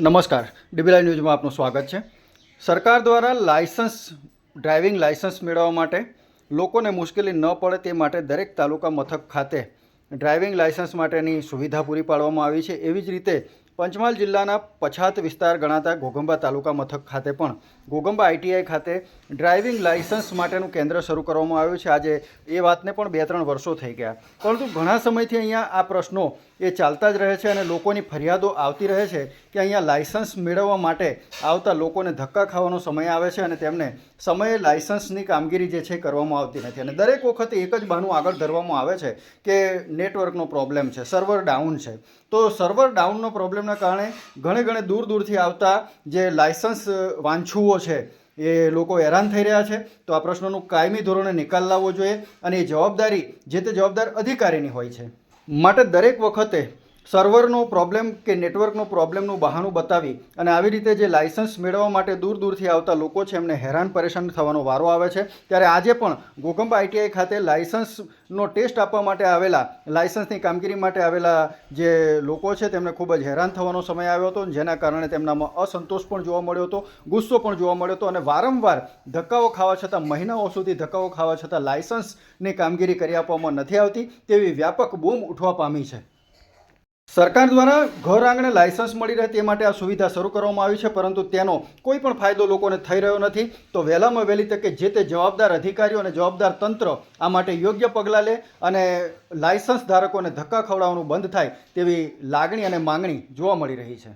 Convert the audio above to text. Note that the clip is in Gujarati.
નમસ્કાર. ડીબીલાઈ ન્યૂઝમાં આપનું સ્વાગત છે. સરકાર દ્વારા લાયસન્સ, ડ્રાઇવિંગ લાયસન્સ મેળવવા માટે લોકોને મુશ્કેલી ન પડે તે માટે દરેક તાલુકા મથક ખાતે ડ્રાઇવિંગ લાયસન્સ માટેની સુવિધા પૂરી પાડવામાં આવી છે. એવી જ રીતે પંચમહાલ જિલ્લાના પછાત વિસ્તાર ગણાતા ઘોગંબા તાલુકા મથક ખાતે પણ ઘોગંબા આઈટીઆઈ ખાતે ડ્રાઇવિંગ લાયસન્સ માટેનું કેન્દ્ર શરૂ કરવામાં આવ્યું છે. આજે એ વાતને પણ બે ત્રણ વર્ષો થઈ ગયા. પરંતુ ઘણા સમયથી અહીંયા આ પ્રશ્નો એ ચાલતા જ રહે છે અને લોકોની ફરિયાદો આવતી રહે છે કે અહીંયા લાયસન્સ મેળવવા માટે આવતા લોકોને ધક્કા ખાવાનો સમય આવે છે અને તેમને સમયે લાયસન્સની કામગીરી જે છે કરવામાં આવતી નથી. અને દરેક વખતે એક જ બહાનું આગળ ધરવામાં આવે છે કે નેટવર્કનો પ્રોબ્લેમ છે, સર્વર ડાઉન છે. તો સર્વર ડાઉનનો પ્રોબ્લેમના કારણે ઘણે ઘણે દૂર દૂરથી આવતા જે લાયસન્સ વાંછુઓ છે, એ લોકો હેરાન થઈ રહ્યા છે. તો આ પ્રશ્નોનું કાયમી ધોરણે નિકાલ લાવવો જોઈએ અને એ જવાબદારી, જે તે જવાબદાર અધિકારીની હોય છે. માટે દરેક વખતે સર્વરનો પ્રોબ્લેમ કે નેટવર્કનો પ્રોબ્લેમનું બહાનું બતાવી અને આવી રીતે જે લાઇસન્સ મેળવવા માટે દૂર દૂરથી આવતા લોકો છે, એમને હેરાન પરેશાન થવાનો વારો આવે છે. ત્યારે આજે પણ ગોકંબ આઈટીઆઈ ખાતે લાઇસન્સનો ટેસ્ટ આપવા માટે આવેલા, લાઇસન્સની કામગીરી માટે આવેલા જે લોકો છે, તેમને ખૂબ જ હેરાન થવાનો સમય આવ્યો હતો. જેના કારણે તેમનામાં અસંતોષ પણ જોવા મળ્યો હતો, ગુસ્સો પણ જોવા મળ્યો હતો અને વારંવાર ધક્કાઓ ખાવા છતાં, મહિનાઓ સુધી ધક્કાઓ ખાવા છતાં લાઇસન્સની કામગીરી કરી આપવામાં નથી આવતી તેવી વ્યાપક બૂમ ઉઠવા પામી છે. સરકાર દ્વારા ઘર આંગણે લાયસન્સ મળી રહે તે માટે આ સુવિધા શરૂ કરવામાં આવી છે, પરંતુ તેનો કોઈ પણ ફાયદો લોકોને થઈ રહ્યો નથી. તો વહેલામાં વહેલી તકે જે તે જવાબદાર અધિકારીઓ અને જવાબદાર તંત્ર આ માટે યોગ્ય પગલાં લે અને લાયસન્સ ધારકોને ધક્કા ખવડાવવાનું બંધ થાય તેવી લાગણી અને માંગણી જોવા મળી રહી છે.